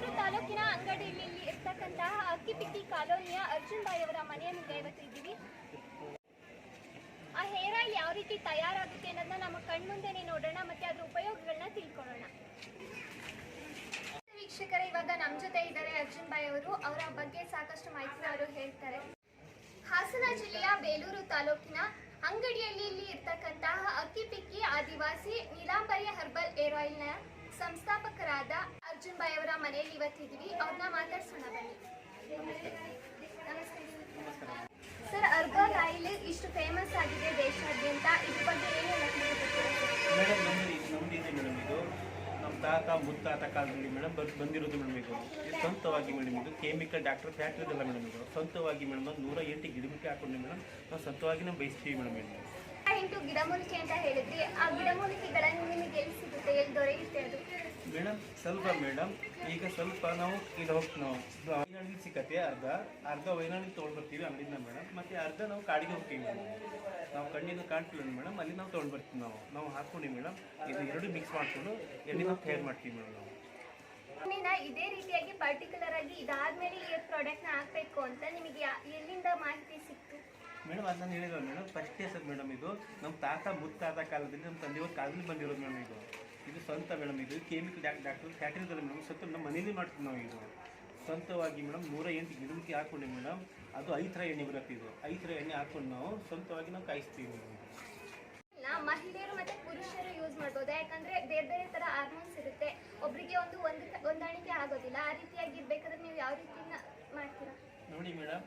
ಬೇಲೂರು ತಾಲೂಕಿನ ಅಂಗಡಿಯಲ್ಲಿ ಇರ್ತಕ್ಕಂತಹ ಅಕ್ಕಿಪಿಕ್ಕಿ ಕಾಲೋನಿಯ ಅರ್ಜುನ್ ಬಾಯಿ ಅವರ ಮನೆಯ ಮುಂದೆ ಇವತ್ತು ಇದ್ದೀವಿ ಆ ಹೇರ್ ಆಯಿಲ್ ಯಾವ ರೀತಿ ತಯಾರಾಗುತ್ತೆ ಅನ್ನೋದನ್ನ ನಮ್ಮ ಕಣ್ಮುಂದೆನೆ ನೋಡೋಣ, ಮತ್ತೆ ಅದ್ರ ಉಪಯೋಗಗಳನ್ನ ತಿಳ್ಕೊಳ್ಳೋಣ. ವೀಕ್ಷಕರೇ, ಇವಾಗ ನಮ್ಮ ಜೊತೆ ಇದ್ದಾರೆ ಅರ್ಜುನ್ ಬಾಯಿ ಅವರು. ಅವರ ಬಗ್ಗೆ ಸಾಕಷ್ಟು ಮಾಹಿತಿ ಅವರು ಹೇಳ್ತಾರೆ. ಹಾಸನ ಜಿಲ್ಲೆಯ ಬೇಲೂರು ತಾಲೂಕಿನ ಅಂಗಡಿಯಲ್ಲಿ ಇಲ್ಲಿ ಇರ್ತಕ್ಕಂತಹ ಅಕ್ಕಿಪಿಕ್ಕಿ ಆದಿವಾಸಿ ನೀಲಾಂಬರಿ ಹರ್ಬಲ್ ಏರ್ ಆಯಿಲ್ನ ಸಂಸ್ಥಾಪಕರಾದ ಅರ್ಜುನ್ ಬಾಯ್ ಅವರ ಮನೆಯಲ್ಲಿ ಇವತ್ತಿದ್ವಿ ಅವ್ರನ್ನ ಮಾತಾಡ್ಸೋಣ ಬನ್ನಿ. ನಮಸ್ತೆ. ಸರ್ ಅರ್ಬಲ್ ಆಯಿಲ್ ಇಷ್ಟು ಫೇಮಸ್ ಆಗಿದೆ ದೇಶಾದ್ಯಂತ. ಇದ್ರ ಬಗ್ಗೆ ಏನು ಮೇಡಮ್ ಇದು ಮೇಡಮ್ ಇದು. ನಮ್ಮ ತಾತ ಮುತ್ತಾತ ಕಾಲದಲ್ಲಿ ಮೇಡಮ್ ಬರ್ ಬಂದಿರೋದು ಮೇಡಮ್ ಇದು. ಇದು ಸ್ವಂತವಾಗಿ ಮೇಡಮ್ ಇದು. ಕೆಮಿಕಲ್ ಡಾಕ್ಟರ್ ಫ್ಯಾಕ್ಟ್ರಿದಲ್ಲ ಮೇಡಮ್ ಇದು. ಸ್ವಂತವಾಗಿ ಮೇಡಮ್ ಒಂದು ನೂರ ಎಂಟು ಗಿಡಮೂಲಿಕೆ ಹಾಕೊಂಡು ಮೇಡಮ್ ನಾವು ಸ್ವಂತವಾಗಿ ನಾವು ಬಯಸ್ತೀವಿ ಮೇಡಮ್ ಇದು. ಎಂಟು ಗಿಡಮೂಲಿಕೆ ಅಂತ ಹೇಳಿದ್ರಿ. ಆ ಗಿಡಮೂಲಿಕೆಗಳನ್ನು ನಿಮಗೆ ಎಲ್ಲಿ ಸಿಗುತ್ತೆ? ಎಲ್ಲಿ ದೊರೆಯುತ್ತೆ ಅದು? ಮೇಡಮ್ ಸ್ವಲ್ಪ ಮೇಡಮ್ ಈಗ ಸ್ವಲ್ಪ ನಾವು ಇದು ಹೋಗಿ ನಾವು ವೈನಾಡಿಗೆ ಸಿಕ್ಕತ್ತೆ ಅರ್ಧ ಅರ್ಧ ವೈನಾಡಿಗೆ ತೊಗೊಂಡು ಬರ್ತೀವಿ ಅಂಗಡಿಯಿಂದ ಮೇಡಮ್ ಮತ್ತೆ ಅರ್ಧ ನಾವು ಕಾಡಿಗೆ ಹೋಗ್ತೀವಿ ಮೇಡಮ್. ನಾವು ಕಣ್ಣಿನ ಕಾಣ್ತಿಲ್ಲ ಮೇಡಮ್ ಅಲ್ಲಿ ನಾವು ತೊಗೊಂಡು ಬರ್ತೀವಿ ನಾವು. ನಾವು ಹಾಕ್ಕೊಂಡು ಮೇಡಮ್ ಇದು ಎರಡು ಮಿಕ್ಸ್ ಮಾಡಿಕೊಂಡು ಎಣ್ಣೆ ನಾವು ತಯಾರು ಮಾಡ್ತೀವಿ ಮೇಡಮ್ ನಾವು. ಇದೇ ರೀತಿಯಾಗಿ ಪರ್ಟಿಕ್ಯುಲರ್ ಆಗಿ ಇದಾದ್ಮೇಲೆ ಈ ಪ್ರಾಡಕ್ಟ್ನ ಹಾಕ್ಬೇಕು ಅಂತ ನಿಮಗೆ ಎಲ್ಲಿಂದ ಮಾಹಿತಿ ಸಿಕ್ತು? ಮೇಡಮ್ ಅದು ನಾನು ಹೇಳಿದ್ರು ಮೇಡಮ್ ಫಸ್ಟ್ ಸರ್ ಮೇಡಮ್ ಇದು. ನಮ್ಮ ತಾತ ಮುತ್ತಾದ ಕಾಲದಲ್ಲಿ ನಮ್ಮ ತಂದೆಯವ್ರ ಕಾಲದಲ್ಲಿ ಬಂದಿರೋದು ಮೇಡಮ್ ಇದು. ಇದು ಸ್ವಂತ ಮೇಡಮ್ ಇದು ಕೆಮಿಕಲ್ ಡಾಕ್ಟರ್ ಫ್ಯಾಕ್ಟ್ರಿದಲ್ಲ ಮೇಡಮ್ ಸ್ವಂತ ನಮ್ಮ ಮನೇಲಿ ಮಾಡ್ತೀವಿ ನಾವು ಇದು. ಸ್ವಂತವಾಗಿ ಮೇಡಮ್ ನೂರ ಎಂಟು ಗಿಡಮುಖಿ ಹಾಕ್ಕೊಂಡೆ ಮೇಡಮ್. ಅದು ಐದು ಥರ ಎಣ್ಣೆ ಬರುತ್ತೆ ಇದು. ಐದು ಥರ ಎಣ್ಣೆ ಹಾಕ್ಕೊಂಡು ನಾವು ಸ್ವಂತವಾಗಿ ನಾವು ಕಾಯಿಸ್ತೀವಿ ಮೇಡಮ್. ಮಹಿಳೆಯರು ಮತ್ತೆ ಪುರುಷರು ಯೂಸ್ ಮಾಡ್ಬೋದು. ಯಾಕಂದ್ರೆ ಬೇರೆ ಬೇರೆ ತರ ಹಾರ್ಮೋನ್ಸ್ ಇರುತ್ತೆ. ಒಬ್ರಿಗೆ ಒಂದು ಒಂದು ಹೊಂದಾಣಿಕೆ ಆಗೋದಿಲ್ಲ. ಆ ರೀತಿಯಾಗಿ ಇರ್ಬೇಕಾದ್ರೆ ನೀವು ಯಾವ ರೀತಿನ ಮಾಡ್ತೀರಾ? ನೋಡಿ ಮೇಡಮ್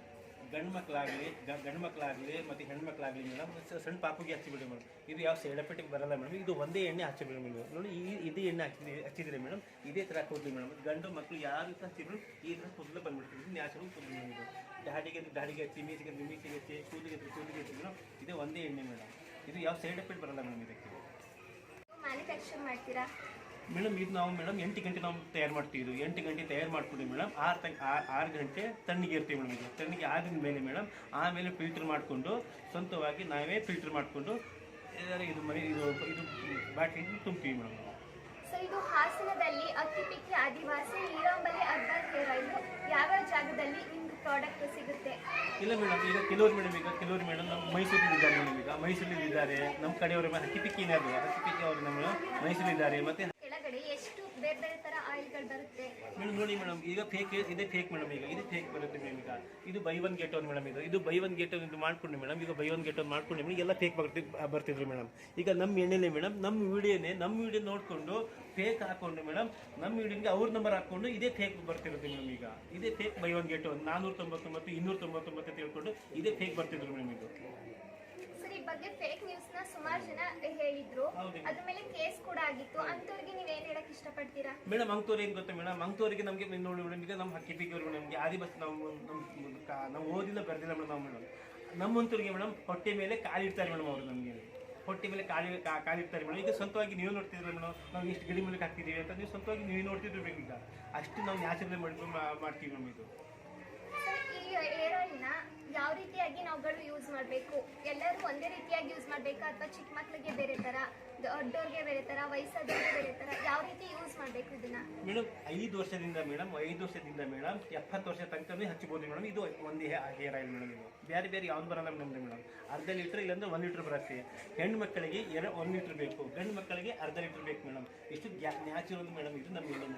ಗಂಡು ಮಕ್ಕಳಾಗಲಿ ಗಂಡು ಮಕ್ಕಳಾಗಲಿ ಮತ್ತು ಹೆಣ್ಮಕ್ಳಾಗಲಿ ಮೇಡಮ್ ಸಣ್ಣ ಪಾಪುಗೆ ಹಚ್ಚಿಬಿಡಿ ಮೇಡಮ್. ಇದು ಯಾವ ಸೈಡ್ ಬರಲ್ಲ ಮೇಡಮ್. ಇದು ಒಂದೇ ಎಣ್ಣೆ ಹಚ್ಚಿಬಿಡಿ ಮೇಡಮ್. ನೋಡಿ, ಈ ಇದೇ ಎಣ್ಣೆ ಹಚ್ಚಿದ್ರೆ ಹಚ್ಚಿದ್ರೆ ಮೇಡಮ್, ಇದೇ ಥರ ಕೂದಲು ಮೇಡಮ್. ಗಂಡು ಮಕ್ಕಳು ಯಾರು ಹಚ್ಚಿದ್ರು ಈ ಥರ ಕೂದಲು ಬಂದ್ಬಿಡ್ತೀವಿ ನ್ಯಾಚುರಲ್ ಕೂದಲು ಮೇಡಮ್ ದಾಡಿಗೆ ದಾಡಿಗೆ ಹಚ್ಚಿ, ಮೀಸಿಗೆ ಮೀಸಿಗೆ ಹಚ್ಚಿ, ಕೂದಲಿಗೆ ಕೂದಲಿಗೆ ಹಚ್ಚಿ ಮೇಡಮ್, ಇದೇ ಒಂದೇ ಎಣ್ಣೆ ಮೇಡಮ್. ಇದು ಯಾವ ಸೈಡ್ ಎಫೆಕ್ಟ್ ಬರಲ್ಲ ಮೇಡಮ್ ಇದಕ್ಕೆ? ಮ್ಯಾನುಫ್ಯಾಕ್ಚರ್ ಮಾಡ್ತೀರಾ? ಮೇಡಮ್ ಇದು ನಾವು ಮೇಡಮ್ ಎಂಟು ಗಂಟೆ ನಾವು ತಯಾರು ಮಾಡ್ತೀವಿ ಇದು. ಎಂಟು ಗಂಟೆ ತಯಾರು ಮಾಡ್ಕೊಂಡು ಮೇಡಮ್. ಆರು ತ ಆರು ಗಂಟೆ ತಣ್ಣಗೆ ಇರ್ತೀವಿ ಮೇಡಮ್ ಇದು. ತಣ್ಣಗೆ ಆದ ಮೇಲೆ ಮೇಡಮ್ ಆಮೇಲೆ ಫಿಲ್ಟರ್ ಮಾಡಿಕೊಂಡು ಸ್ವಂತವಾಗಿ ನಾವೇ ಫಿಲ್ಟರ್ ಮಾಡಿಕೊಂಡು ಇದು ಮನೆ ಇದು ಇದು ಬಾಟ್ಲಿ ತುಂಬ್ತೀವಿ ಮೇಡಮ್ ನಾವು. ಇದು ಹಾಸನದಲ್ಲಿ Hakkipikki Adivasi Neelambari herbal hair oil ಯಾವ್ಯಾವ ಜಾಗದಲ್ಲಿ ನಿಮ್ದು ಪ್ರಾಡಕ್ಟ್ ಸಿಗುತ್ತೆ? ಇಲ್ಲ ಮೇಡಮ್ ಈಗ ಕೆಲವರು ಮೇಡಮ್ ಈಗ ಕೆಲವರು ಮೇಡಮ್ ನಮ್ಮ ಮೈಸೂರಲ್ಲಿ ಇದ್ದಾರೆ ಮೇಡಮ್ ಈಗ. ಮೈಸೂರಲ್ಲಿ ಇದ್ದಾರೆ. ನಮ್ಮ ಕಡೆಯವರು ಅಕ್ಕಿ ಪಿಕ್ಕಿ ಅದು ಅಕ್ಕಿ ಪಿಕ್ಕಿ ಅವರು ನಮ್ಮ ಮೈಸೂರಿದ್ದಾರೆ ಮತ್ತೆ ಬೇರೆ ಮೇಡಮ್ ನೋಡಿ ಮೇಡಮ್ ಈಗ ಫೇಕ್ ಇದೇ ಫೇಕ್ ಮೇಡಮ್ ಈಗ, ಇದು ಫೇಕ್ ಬರುತ್ತೆ ಮೇಡಮ್ ಈಗ. ಇದು buy one get one madam ಇದು. ಇದು ಬೈ ಒನ್ ಗೆಟ್ ಒನ್ ಇದು ಮಾಡ್ಕೊಂಡು ಮೇಡಮ್ ಈಗ ಬೈ ಒನ್ ಗೆಟ್ ಒನ್ ಮಾಡ್ಕೊಂಡು ಮೇಡಮ್ ಎಲ್ಲ ಫೇಕ್ ಬರ್ತಿ ಬರ್ತಿದ್ರು ಮೇಡಮ್ ಈಗ ನಮ್ಮ ಎಣ್ಣೆಲೆ ಮೇಡಮ್ ನಮ್ಮ ವಿಡಿಯೋನೇ, ನಮ್ಮ ವಿಡಿಯೋ ನೋಡಿಕೊಂಡು ಫೇಕ್ ಹಾಕೊಂಡು ಮೇಡಮ್ ನಮ್ಮ ವಿಡಿಯೋಗೆ ಅವ್ರ ನಂಬರ್ ಹಾಕೊಂಡು ಇದೇ ಫೇಕ್ ಬರ್ತಿರುತ್ತೆ ಮೇಡಮ್ ಈಗ. ಇದೇ fake buy one get one ನಾನ್ನೂರ ತೊಂಬತ್ತೊಂಬತ್ತು ಇನ್ನೂರ ತೊಂಬತ್ತೊಂಬತ್ತು ತಿಳ್ಕೊಂಡು ಇದೇ ಫೇಕ್ ಬರ್ತಿದ್ರು ಮೇಡಮ್ ಇದು ಬಗ್ಗೆ ಫೇಕ್ ನ್ಯೂಸ್ನ ಸುಮಾರು ಜನ ಹೇಳಿದ್ರು. ಅದ್ರ ಮೇಲೆ ಕೇಸ್ ಕೂಡ ಆಗಿತ್ತು. ಅಂತವ್ರಿಗೆ ನೀವ್ ಏನ್ ಹೇಳಕ್ ಇಷ್ಟಪಡ್ತೀರಾ? ಮೇಡಮ್ ಅಂಗ್ತೋರ್ ಏನ್ ಗೊತ್ತಾ ಮೇಡಮ್? ಅಂಗ್ತೋರಿಗೆ ನಮಗೆ ನೋಡಿ ಈಗ ನಮ್ಮ ಹಕ್ಕಿ ಪಿಕ್ಕವರು ನಮಗೆ ಆದಿವಾಸಿ ನಾವು ನಮ್ಮ ನಾವು ಓದಿಲ್ಲ ಬರ್ದಿಲ್ಲ ಮೇಡಮ್ ನಾವು ಮೇಡಮ್. ನಮ್ಮಂತವ್ರಿಗೆ ಮೇಡಮ್ ಹೊಟ್ಟೆ ಮೇಲೆ ಕಾಲಿಡ್ತಾರೆ ಮೇಡಮ್ ಅವರು ನಮಗೆ. ಹೊಟ್ಟೆ ಮೇಲೆ ಕಾಲಿ ಕಾಲಿಡ್ತಾರೆ ಮೇಡಮ್. ಈಗ ಸ್ವಂತವಾಗಿ ನೀವು ನೋಡ್ತಿದ್ರೆ ಮೇಡಮ್ ನಾವು ಇಷ್ಟು ಗಿಡ ಮೇಲೆ ಹಾಕ್ತಿದ್ದೀವಿ ಅಂತ ನೀವು ಸ್ವಂತವಾಗಿ ನೀವು ನೋಡ್ತಿದ್ರು ಈಗ ಅಷ್ಟು ನಾವು ನ್ಯಾಚುರಲ್ ಮಾಡಿ ಮಾಡ್ತೀವಿ ಮೇಡಮ್ ಇದು. ರೀತಿಯಾಗಿ ನಾವುಗಳು ಯೂಸ್ ಮಾಡಬೇಕು. ಎಲ್ಲರೂ ಒಂದೇ ರೀತಿಯಾಗಿ ಯೂಸ್ ಮಾಡಬೇಕಾ? ಅಥವಾ ಚಿಕ್ಕ ಮಕ್ಕಳಿಗೆ ಬೇರೆ ತರ ದೊಡ್ಡವ್ರಿಗೆ ಬೇರೆ ತರ, ವಯಸ್ಸಾದವ್ರಿಗೆ ಬೇರೆ ತರ, ಯಾವ ರೀತಿ ಯೂಸ್ ಮಾಡಬೇಕು ಇದನ್ನ? ಮೇಡಮ್ ಐದು ವರ್ಷದಿಂದ ಮೇಡಮ್ ಐದು ವರ್ಷದಿಂದ ಮೇಡಮ್ ಎಪ್ಪತ್ತು ವರ್ಷ ತನಕನೇ ಹಚ್ಚಬಹುದು ಮೇಡಮ್ ಇದು ಒಂದು ಹೇರ್ ಆಯಿಲ್ ಮೇಡಮ್ ಇದು. ಬೇರೆ ಬೇರೆ ಯಾವ್ದು ಬರಲ್ಲ ಮೇಡಮ್ ಮೇಡಮ್ ಅರ್ಧ ಲೀಟ್ರ್ ಇಲ್ಲಂದ್ರೆ ಒಂದು ಲೀಟ್ರ್ ಬರುತ್ತೆ. ಹೆಣ್ಣು ಮಕ್ಕಳಿಗೆ ಎರಡು ಒಂದು ಲೀಟ್ರ್ ಬೇಕು. ಗಂಡು ಮಕ್ಕಳಿಗೆ ಅರ್ಧ ಲೀಟ್ರ್ ಬೇಕು ಮೇಡಮ್ ಇಷ್ಟು ನ್ಯಾಚುರಲ್ ಮೇಡಮ್ ಇದು ನಮ್ಮ ಮೇಡಮ್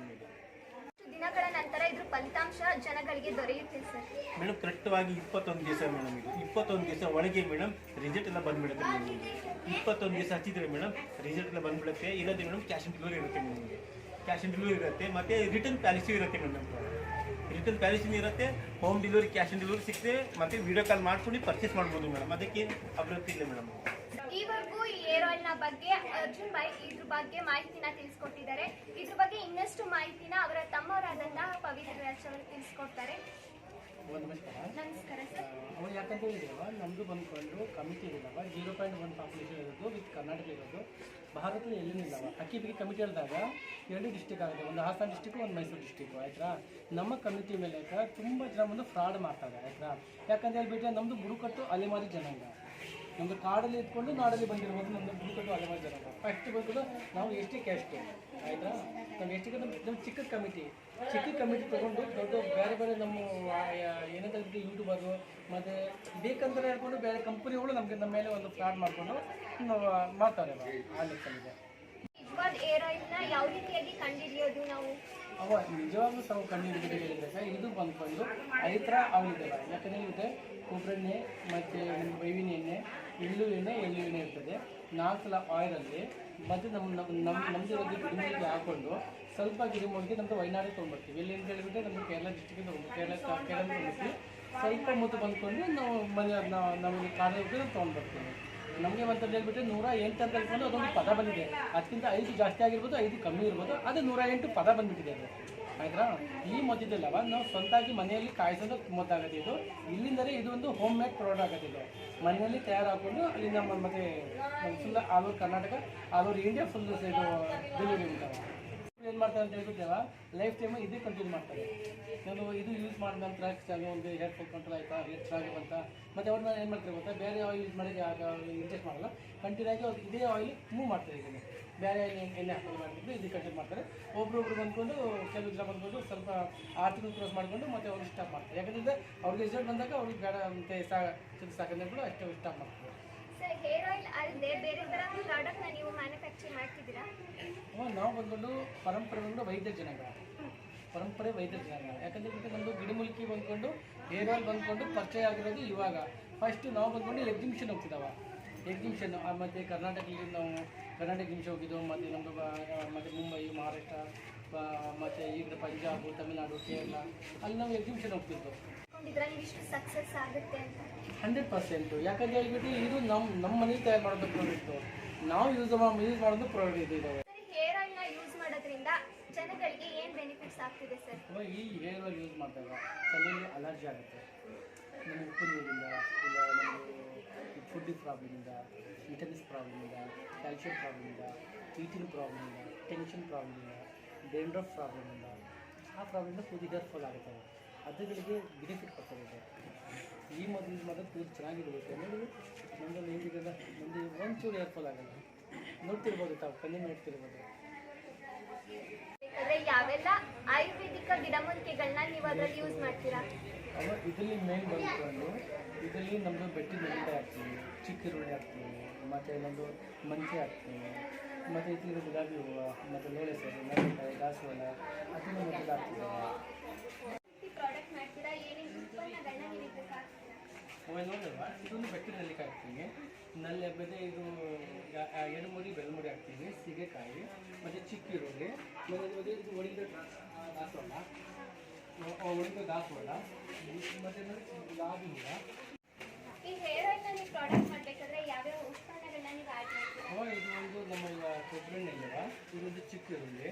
ದಿನಗಳ ನಂತರ ಇದ್ರ ಫಲಿತಾಂಶ ಜನಗಳಿಗೆ ದೊರೆಯುತ್ತೆ ಸರ್. ಮೇಡಮ್, ಕರೆಕ್ಟವಾಗಿ ಇಪ್ಪತ್ತೊಂದು ದಿವಸ ಮೇಡಮ್ ಇದು. ಇಪ್ಪತ್ತೊಂದು ದಿವಸ ಒಳಗೆ ಮೇಡಮ್ ರಿಸಲ್ಟ್ ಎಲ್ಲ ಬಂದ್ಬಿಡುತ್ತೆ ಮೇಡಮ್ ಇಪ್ಪತ್ತೊಂದು ದಿವಸ ಹಚ್ಚಿದ್ರೆ ಮೇಡಮ್ ರಿಸಲ್ಟ್ ಎಲ್ಲ ಬಂದ್ಬಿಡುತ್ತೆ. ಇಲ್ಲದೆ ಮೇಡಮ್ ಕ್ಯಾಶ್ ಆನ್ ಡೆಲಿವರಿ ಇರುತ್ತೆ ಮೇಡಮ್ ಕ್ಯಾಶ್ ಆನ್ ಡೆಲಿವರಿ ಇರುತ್ತೆ. ಮತ್ತೆ ರಿಟರ್ನ್ ಪ್ಯಾಲಿಸಿ ಇರುತ್ತೆ ಮೇಡಮ್ ರಿಟರ್ನ್ ಪ್ಯಾಲಿಸಿನ ಇರುತ್ತೆ home delivery cash on delivery ಸಿಗುತ್ತೆ ಮತ್ತೆ ವಿಡಿಯೋ ಕಾಲ್ ಮಾಡ್ಕೊಂಡು ಪರ್ಚೇಸ್ ಮಾಡ್ಬೋದು ಮೇಡಮ್. ಅದಕ್ಕೆ ಅಭಿವೃದ್ಧಿ ಇಲ್ಲ ಮೇಡಮ್ ಈವರೆಗೂ ಈ ಏರ್ ಆಯಿಲ್ನ ಬಗ್ಗೆ ಅರ್ಜುನ್ ಬಾಯ್ ಇದ್ರ ಬಗ್ಗೆ ಮಾಹಿತಿನ ತಿಳಿಸ್ಕೊಟ್ಟಿದ್ದಾರೆ. ಇದ್ರ ಬಗ್ಗೆ ಇನ್ನಷ್ಟು ಮಾಹಿತಿನ ಅವರ ತಮ್ಮವರಾದಂತಹ ಪವಿತ್ರ ತಿಳಿಸ್ಕೊಡ್ತಾರೆ. ಒಂದು ನಮಸ್ಕಾರ ಸರ್. ಅವ್ರು ಯಾಕಂತ ಹೇಳಿದವ ನಮ್ದು ಬಂದ್ಕೊಂಡು ಕಮಿಟಿ ಇರೋದವ ಜೀರೋ ಪಾಯಿಂಟ್ ಒನ್ ಪಾಪ್ಯುಲೇಷನ್ ಇರೋದು ವಿತ್ ಕರ್ನಾಟಕ ಇರೋದು. ಭಾರತದಲ್ಲಿ ಇಲ್ಲವ ಅಕ್ಕಿ ಬಿಗಿ ಕಮಿಟಿ ಹೇಳಿದಾಗ ಎರಡು ಡಿಸ್ಟಿಕ್ ಆಗುತ್ತೆ. ಒಂದು ಹಾಸನ ಡಿಸ್ಟಿಕ್ ಒಂದು ಮೈಸೂರು ಡಿಸ್ಟಿಕ್ ಆಯ್ತಾ? ನಮ್ಮ ಕಮಿಟಿ ಮೇಲೆ ತುಂಬ ಜನ ಬಂದು ಫ್ರಾಡ್ ಮಾಡ್ತಾರೆ ಆಯ್ತಾ? ಯಾಕಂತ ಹೇಳ್ಬಿಟ್ರೆ ನಮ್ಮದು ಬುಡುಕಟ್ಟು ಅಲೆಮಾರಿ ಜನಾಂಗ ನಮ್ಮದು ಕಾಡಲ್ಲಿ ಇಟ್ಕೊಂಡು ನಾಡಲ್ಲಿ ಬಂದಿರ್ಬೋದು ನಮ್ಮದು ಬುಡಕಟ್ಟು ಹಲವಾರು ಜನ. ಫಸ್ಟ್ ಬಂದ್ಬಿಟ್ಟು ನಾವು ಎಷ್ಟೇ ಕ್ಯಾಸ್ಟು ಆಯಿತಾ? ನಾವು ಎಸ್ ಟಿ ನಮ್ಮ ಚಿಕ್ಕ ಕಮಿಟಿ. ಚಿಕ್ಕ ಕಮಿಟಿ ತೊಗೊಂಡು ದೊಡ್ಡ ಬೇರೆ ಬೇರೆ ನಮ್ಮ ಏನಂತ ಯೂಟ್ಯೂಬರು ಮತ್ತು ಬೇಕಂತ ಹೇಳ್ಕೊಂಡು ಬೇರೆ ಕಂಪ್ನಿಗಳು ನಮಗೆ ನಮ್ಮ ಮೇಲೆ ಒಂದು ಫ್ರಾಡ್ ಮಾಡಿಕೊಂಡು ಮಾಡ್ತಾರೆ ಆ ಯಾವ ರೀತಿಯಾಗಿ ಕಂಡುಹಿಡಿಯೋದು ನಾವು ಅವ ನಿಜವಾಗ್ಲೂ ತಾವು ಕಂಡುಹಿಡಿದು ಹೇಳಿದ್ರೆ ಇದು ಬಂದ್ಕೊಂಡು ಐತ್ರ ಅವನಿದೆ ಯಾಕಂದರೆ ಇದೆ ಕೊಬ್ಬರೆಣ್ಣೆ ಮತ್ತು ಬೇವಿನ ಎಣ್ಣೆ ಎಳ್ಳು ಎಣ್ಣೆ ಎಳ್ಳು ಎಣ್ಣೆ ಇರ್ತದೆ. ನಾಲ್ಕು ಸಲ ಆಯಿಲಲ್ಲಿ ಮತ್ತು ನಮ್ಮ ನಮ್ಮ ನಮ್ಮ ನಮ್ಮದೇ ಗಿಡಮೂಲಿಕೆ ಹಾಕ್ಕೊಂಡು ಸ್ವಲ್ಪ ಗಿಡಮೂಲಿಕೆ ನಮ್ಮದು ವೈನಾಡಿ ತೊಗೊಂಡ್ಬರ್ತೀವಿ. ಎಲ್ಲಿ ಅಂತ ಹೇಳಿಬಿಟ್ಟು ನಮ್ಮ ಕೇರಳ ಡಿಸ್ಟಿಕ್ ತೊಗೊಂಡು ಕೇರಳ ಕೇರಳ ತೊಗೊಂಡ್ಬರ್ತೀವಿ. ಸ್ವಲ್ಪ ಮುತ್ತು ಬಂದ್ಕೊಂಡು ನಾವು ಮನೆ ನಾವು ನಮಗೆ ಹೋಗಿ ತೊಗೊಂಡ್ಬರ್ತೀವಿ. ನಮಗೆ ಅಂತ ಹೇಳ್ಬಿಟ್ಟು ನೂರ ಎಂಟು ಅಂತ ಹೇಳ್ಕೊಂಡು ಅದೊಂದು ಪದ ಬಂದಿದೆ. ಅದಕ್ಕಿಂತ ಐದು ಜಾಸ್ತಿ ಆಗಿರ್ಬೋದು, ಐದು ಕಮ್ಮಿ ಇರ್ಬೋದು, ಅದು ನೂರ ಎಂಟು ಪದ ಬಂದ್ಬಿಟ್ಟಿದೆ ಅದು. ಆಯ್ತಾ? ಈ ಮದ್ದಿದ್ದಲ್ಲವ ನಾವು ಸ್ವಂತಾಗಿ ಮನೆಯಲ್ಲಿ ಕಾಯಿಸೋದು ಮದ್ದಾಗತ್ತೆ ಇದು. ಇಲ್ಲಿಂದಲೇ ಇದು ಒಂದು ಹೋಮ್ ಮೇಡ್ ಪ್ರಾಡಕ್ಟ್ ಆಗುತ್ತೆ ಇದು. ಮನೆಯಲ್ಲಿ ತಯಾರು ಹಾಕೊಂಡು ಅಲ್ಲಿಂದ ಮ- ಮತ್ತೆ full all over Karnataka all over India full ಇದು ಡೆಲಿವರಿ ಉಂಟಾಗ ಏನು ಮಾಡ್ತಾರೆ ಅಂತ ಹೇಳ್ಬಿಟ್ಟೇವ ಲೈಫ್ ಟೈಮ್ ಇದೇ ಕಂಟಿನ್ಯೂ ಮಾಡ್ತಾರೆ. ನಾನು ಇದು ಯೂಸ್ ಮಾಡಿದ ನಂತರ ಒಂದು ಹೇರ್ ಫಾಲ್ ಕಂಟ್ರೋಲ್ ಆಯ್ತಾ ಹೇರ್ ಚೆನ್ನಾಗಿ ಬಂತ ಮತ್ತು ಅವ್ರನ್ನ ಏನು ಮಾಡ್ತಾರೆ ಗೊತ್ತಾ? ಬೇರೆ ಆಯಿಲ್ ಯೂಸ್ ಮಾಡಿ ಇಂಜೆಕ್ಟ್ ಮಾಡಲ್ಲ. ಕಂಟಿನ್ಯೂ ಆಗಿ ಅವ್ರು ಇದೇ ಆಯಿಲ್ ಮೂವ್ ಮಾಡ್ತಾರೆ ಇದನ್ನು ಬೇರೆ ಆಯಿಲ್ ಎಣ್ಣೆ ಹಾಕೊಂಡು ಮಾಡ್ತಿದ್ರು ಇದು ಕಂಟಿನ್ಯೂ ಮಾಡ್ತಾರೆ. ಒಬ್ರೊಬ್ರು ಬಂದ್ಕೊಂಡು ಕೆಲವು ಜನ ಬಂದ್ಕೊಂಡು ಸ್ವಲ್ಪ ಆರ್ಥಿಕ ಕ್ರಾಸ್ ಮಾಡಿಕೊಂಡು ಮತ್ತೆ ಅವ್ರಿಗೆ ಸ್ಟಾಪ್ ಮಾಡ್ತಾರೆ. ಯಾಕಂದರೆ ಅವ್ರಿಗೆ ರಿಸಲ್ಟ್ ಬಂದಾಗ ಅವ್ರಿಗೆ ಬೇಡ ಅಂತ ಸಾಕಂದ್ರೆ ಕೂಡ ಅಷ್ಟೇ ಸ್ಟಾಪ್ ಮಾಡ್ತಾರೆ. ಸರ್ ಬೇರೆ ನೀವು ಮ್ಯಾನುಫ್ಯಾಕ್ಚರ್ ನಾವು ಬಂದ್ಕೊಂಡು ಪರಂಪರೆ ಬಂದು ವೈದ್ಯ ಜನಾಂಗ ಪರಂಪರೆ ವೈದ್ಯ ಜನಾಂಗ ಯಾಕಂದ್ರೆ ಬಿಟ್ಟು ನಮ್ಮದು ಗಿಡಮೂಲಿಕೆ ಬಂದ್ಕೊಂಡು ಹೇರ್ ಆಯಿಲ್ ಬಂದ್ಕೊಂಡು ಪರಿಚಯ ಆಗಿರೋದು ಇವಾಗ. ಫಸ್ಟ್ ನಾವು ಬಂದ್ಕೊಂಡು ಎಕ್ಸಿಬಿಷನ್ ಹೋಗ್ತಿದ್ದಾವ. ಎಕ್ಸಿಬಿಷನ್ ಮತ್ತು ಕರ್ನಾಟಕದಲ್ಲಿ ನಾವು ಕರ್ನಾಟಕ ಎಕ್ಸಿಬಿಷನ್ ಹೋಗಿದ್ದು, ಮತ್ತು ನಮ್ಮದು ಮತ್ತು ಮುಂಬೈ, ಮಹಾರಾಷ್ಟ್ರ ಮತ್ತು ಈಗ ಪಂಜಾಬ್, ತಮಿಳ್ನಾಡು, ಕೇರಳ, ಅಲ್ಲಿ ನಾವು ಎಕ್ಸಿಬಿಷನ್ ಹೋಗ್ತಿದ್ದು. ಕೊಂಡಿದ್ರೆ ನೀವು ಇಷ್ಟು ಸಕ್ಸಸ್ ಆಗುತ್ತೆ ಅಂತ. Hundred percent. ಯಾಕಂತ ಹೇಳ್ಬಿಟ್ಟು ಇದು ನಮ್ಮ ನಮ್ಮ ಮನೆ ತಯಾರು ಮಾಡೋದು ಪ್ರಾಡಕ್ಟು ನಾವು ಯೂಸ್ ಯೂಸ್ ಮಾಡೋದು ಪ್ರಾಡಕ್ಟ್ ಇದೆ ಇದಾವೆ. ಹೇರ್ ಆಯಿಲ್ನ ಯೂಸ್ ಮಾಡೋದ್ರಿಂದ ಜನಗಳಿಗೆ ಏನು ಬೆನಿಫಿಟ್ಸ್ ಆಗ್ತಿದೆ ಸರ್? ಅಥವಾ ಈ ಹೇರ್ ಆಯಿಲ್ ಯೂಸ್ ಮಾಡಿದಾಗ ತಲೆಯಲ್ಲಿ ಅಲರ್ಜಿ ಆಗುತ್ತೆ. ನಮ್ಮ ಉಪ್ಪು ನೀರಿಂದ ಇಲ್ಲ ನಮಗೆ ಫುಡ್ ಪ್ರಾಬ್ಲಮಿಂದ ವಿಟಮಿನ್ಸ್ ಪ್ರಾಬ್ಲಮಿಂದ ಕ್ಯಾಲ್ಶಿಯಂ ಪ್ರಾಬ್ಲಮಿಂದ ಪ್ರಾಬ್ಲಮ್ ಪ್ರಾಬ್ಲಮಿಂದ ಟೆನ್ಷನ್ ಪ್ರಾಬ್ಲಮಿಂದ ಡ್ಯಾಂಡ್ರಫ್ ಪ್ರಾಬ್ಲಮಿಂದ ಆ ಪ್ರಾಬ್ಲಮಿಂದ ಕೂದಿ ಹೇರ್ ಫಾಲ್ ಆಗುತ್ತೆ ಅದುಗಳಿಗೆ ಬೆನಿಫಿಟ್ ಕೊಡ್ತಾರೆ. ಈ ಮೊದಲು ಮೊದಲು ತುಂಬ ಚೆನ್ನಾಗಿರ್ಬೇಕು. ಅನ್ನೋದು ನಮ್ಮಲ್ಲಿ ಹೇಗಿದೆಲ್ಲ ನಮ್ಮದು ಒಂಚೂರು ಏರ್ಫಾಲ್ ಫಾಲ್ ಆಗಲ್ಲ. ನೋಡ್ತಿರ್ಬೋದು ತಾವು ಕಣ್ಣು ನೋಡ್ತಿರ್ಬೋದು. ಯಾವೆಲ್ಲ ಆಯುರ್ವೇದಿಕ ಗಿಡಮೂಲಿಕೆಗಳನ್ನ ನೀವು ಅದರಲ್ಲಿ ಯೂಸ್ ಮಾಡ್ತೀರಾ? ಇದರಲ್ಲಿ ಮೇನ್ ಬಂದ್ಕೊಂಡು ಇದರಲ್ಲಿ ನಮ್ಮದು ಬೆಟ್ಟಿ ಮೆಣಕಾಯಿ ಹಾಕ್ತೀವಿ ಚಿಕ್ಕಿರುಳ್ಳಿ ಹಾಕ್ತೀವಿ ಮತ್ತು ನಮ್ಮದು ಮಂಚೆ ಹಾಕ್ತೀವಿ ಮತ್ತು ಇತ್ತಿಗೆ ಗುಲಾಬಿ ಹೂವು ಮತ್ತು ಲೇಳೆ ಸೇರು ಮೆಣಕಾಯಿ ದಾಸವಾಳ ಅದನ್ನು ಮೊದಲು ಹಾಕ್ತೀವಿ. ಈ ಪ್ರಾಡಕ್ಟ್ ಮಾಡ್ತೀರಾ? ಏನೇನು ಉತ್ಪನ್ನಗಳನ್ನ ನೀವು ಇದಕ್ಕೆ ಹಾಕ್ತೀರಾ ಆಮೇಲೆ ನೋಡಿಲ್ವಾ? ಇದೊಂದು ಬೆಟ್ಟದಲ್ಲಿ ನೆಲ್ಲಿಕಾಯಿ ಹಾಕ್ತೀನಿ. ನಲ್ಲಿ ಬೆಲೆ ಇದು ಬೆಲ್ಲ ಮುಡಿ ಹಾಕ್ತೀವಿ ಸೀಗೆಕಾಯಿ ಮತ್ತು ಚಿಕ್ಕ ಈರುಳ್ಳಿ ಮತ್ತು ಇದು ಒಣಗಿದ ದಾಸವಾಳ. ಒಣಗಿದ ದಾಸವಾಳ. ಮತ್ತು ಗುಲಾಬಿ ಹೂವು ಈ ಹೇರ್ ಆಯಿಲ್ನ ನೀವು ಪ್ರಾಡಕ್ಟ್ ಮಾಡಬೇಕಾದ್ರೆ ಯಾವ್ಯಾವ ಉತ್ಪನ್ನಗಳನ್ನ ನೀವು ಆ್ಯಡ್ ಮಾಡ್ತೀರಾ? ಇದು ಒಂದು ನಮ್ಮ ಕೊಬ್ಬರಿ ಎಣ್ಣೆ ಇದೊಂದು ಚಿಕ್ಕ ಈರುಳ್ಳಿ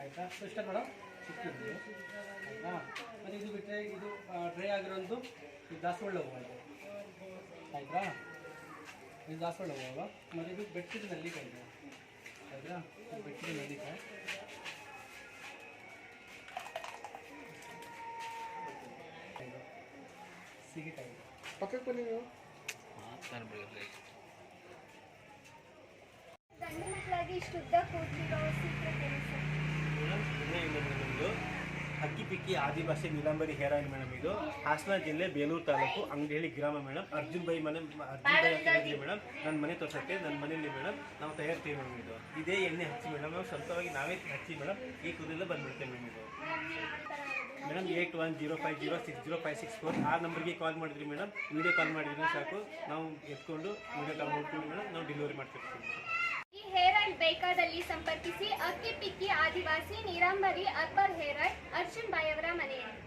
ಆಯಿತಾ ಇಷ್ಟ ಮೇಡಮ್ ಮತ್ತು ಇದು ಬಿಟ್ಟರೆ ಇದು ಡ್ರೈ ಆಗಿರೋದು ಇದು ದಾಸವಾಳ ಹೂವು ಇದೆ ಆಯಿತಾ ಇದು ದಾಸವಾಳ ಹೂವು ಮತ್ತು ಇದು ಬೆಟ್ಟದ ನೆಲ್ಲಿಕಾಯಿ ಇದೆ ಆಯಿತಾ ಬೆಟ್ಟದ ನೆಲ್ಲಿಕಾಯಿ ಸೀಗೆಕಾಯಿ ಪಕ್ಕಕ್ಕೆ ಬನ್ನಿ ನೀವು. ಗಂಡು ಮಕ್ಕಳಾಗಿ ಇಷ್ಟು ಉದ್ದ ಕೂದಲಿರೋ ಸೀಕ್ರೆಟ್ ಏನು ಮೇಡಮ್ ಮೇಡಮ್ ಇದು Hakki Pikki Adivasi Neelambari hair oil madam ಇದು. ಹಾಸನ ಜಿಲ್ಲೆ ಬೇಲೂರು ತಾಲೂಕು ಅಂಗಡಿಹಳ್ಳಿ ಗ್ರಾಮ ಮೇಡಮ್. ಅರ್ಜುನ್ ಬೈ ಮನೆ, ಅರ್ಜುನ್ ಬೈ ಅಂತ ಮೇಡಮ್. ನನ್ನ ಮನೆ ತೋರ್ಸೋಕ್ಕೆ, ನನ್ನ ಮನೆಯಲ್ಲಿ ಮೇಡಮ್, ನಾವು ತಯಾರಿಸ್ತೀವಿ ಮೇಡಮ್ ಇದು. ಇದೇ ಎಣ್ಣೆ ಹಚ್ಚಿ ಮೇಡಮ್, ನಾವು ಸ್ವಂತವಾಗಿ ನಾವೇ ಹಚ್ಚಿ ಮೇಡಮ್, ಈ ಕೂದಲೆಲ್ಲ ಬಂದ್ಬಿಡ್ತೇವೆ ಮೇಡಮ್ ಇದು. Madam, eight one zero five zero six zero five six four ಆ ನಂಬರ್ಗೆ ಕಾಲ್ ಮಾಡಿದ್ರಿ ಮೇಡಮ್. ವಿಡಿಯೋ ಕಾಲ್ ಮಾಡಿದ್ರೆ ಸಾಕು. ನಾವು ಎತ್ಕೊಂಡು ವಿಡಿಯೋ ಕಾಲ್ ಮಾಡ್ಕೊಂಡು ಮೇಡಮ್. ನಾವು ಡೆಲಿವರಿ ಮಾಡ್ತಿರ್ತೀವಿ ಈ ಬೇಕಾದಲ್ಲಿ ಸಂಪರ್ಕಿಸಿ ಅಕ್ಕಿ ಪಿಕ್ಕಿ ಆದಿವಾಸಿ ನೀರಾಂಬರಿ ಅಕ್ಬರ್ ಹೇರ್ ಅರ್ಜುನ್ ಬಾಯ್ ಅವರ ಮನೆಯಲ್ಲಿ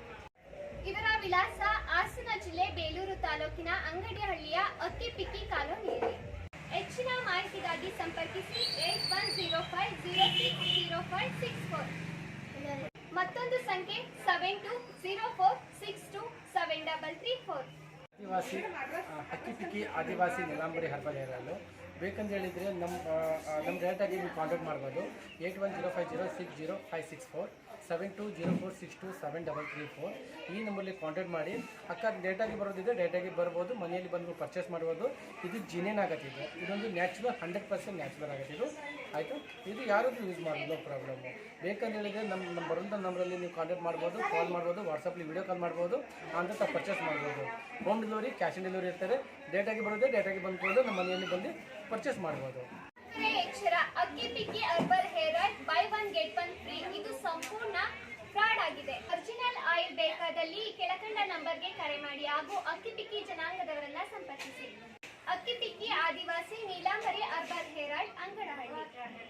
ಇವರ ವಿಳಾಸ ಹಾಸನ ಜಿಲ್ಲೆ ಬೇಲೂರು ತಾಲೂಕಿನ ಅಂಗಡಿಹಳ್ಳಿಯ ಅಕ್ಕಿ ಪಿಕ್ಕಿ ಕಾಲೋನಿಯಲ್ಲಿ ಹೆಚ್ಚಿನ ಮಾಹಿತಿಗಾಗಿ ಸಂಪರ್ಕಿಸಿ eight one zero five zero six zero five six four. ಮತ್ತೊಂದು ಸಂಖ್ಯೆ seven two zero four six two seven double three four. Adivasi Hakki Pikki Adivasi ನಿಲಾಂಬರಿ herbal ಏರಲ್ಲು ಬೇಕಂತ ಹೇಳಿದರೆ ನಮ್ಮ ನಮ್ಮ ಡೈರೆಕ್ಟಾಗಿ ನೀವು ಕಾಂಟ್ಯಾಕ್ಟ್ ಮಾಡ್ಬೋದು. Eight one zero five zero six zero five six four. Seven two zero four six two seven double three four ಈ ನಂಬರ್ಲಿ contact ಮಾಡಿ. ಅಕ್ಕ ಡೇಟಾಗಿ ಬರೋದಿದೆ ಡೇಟಾಗಿ ಬರ್ಬೋದು, ಮನೆಯಲ್ಲಿ ಬಂದು ಪರ್ಚೇಸ್ ಮಾಡ್ಬೋದು. ಇದು ಜಿನೇನ್ ಆಗತ್ತಿದೆ ಇದು. ಇದೊಂದು ನ್ಯಾಚುರಲ್ ಹಂಡ್ರೆಡ್ ಪರ್ಸೆಂಟ್ ನ್ಯಾಚುರಲ್ ಆಗತ್ತಿದ್ದು ಆಯಿತು? ಇದು ಯಾರಾದರೂ ಯೂಸ್ ಮಾಡೋದು? ನೋ ಪ್ರಾಬ್ಲಮ್ಮು ಬೇಕಂತ ಹೇಳಿದರೆ ನಮ್ಮ ನಮ್ಮ ಬರುವಂಥ ನಂಬರಲ್ಲಿ ನೀವು ಕಾಂಟ್ಯಾಕ್ಟ್ ಮಾಡ್ಬೋದು ಕಾಲ್ ಮಾಡ್ಬೋದು ವಾಟ್ಸಪ್ಪಲ್ಲಿ ವಿಡಿಯೋ ಕಾಲ್ ಮಾಡ್ಬೋದು ಅಂತ ಪರ್ಚೇಸ್ ಮಾಡ್ಬೋದು. Home delivery cash on delivery ಇರ್ತಾರೆ. ಡೇಟಾಗಿ ಬರೋದೇ ಡೇಟಾಗಿ ಬಂದ್ಕೊಂಡು ನಮ್ಮ ಮನೆಯಲ್ಲಿ ಬಂದು ಪರ್ಚೇಸ್ ಮಾಡ್ಬೋದು. ಎಚ್ಚರ Hakki Pikki herbal hair oil, buy one get one free. ಇದು ಸಂಪೂರ್ಣ ಫ್ರಾಡ್ ಆಗಿದೆ. ಒರಿಜಿನಲ್ ಆಯಿಲ್ ಬೇಕಾದಲ್ಲಿ ಕೆಳಕಂಡ ನಂಬರ್ಗೆ ಕರೆ ಮಾಡಿ ಹಾಗೂ ಅಕ್ಕಿ ಪಿಕ್ಕಿ ಜನಾಂಗದವರನ್ನ ಸಂಪರ್ಕಿಸಿ. Hakki Pikki Adivasi Neelambari herbal hair oil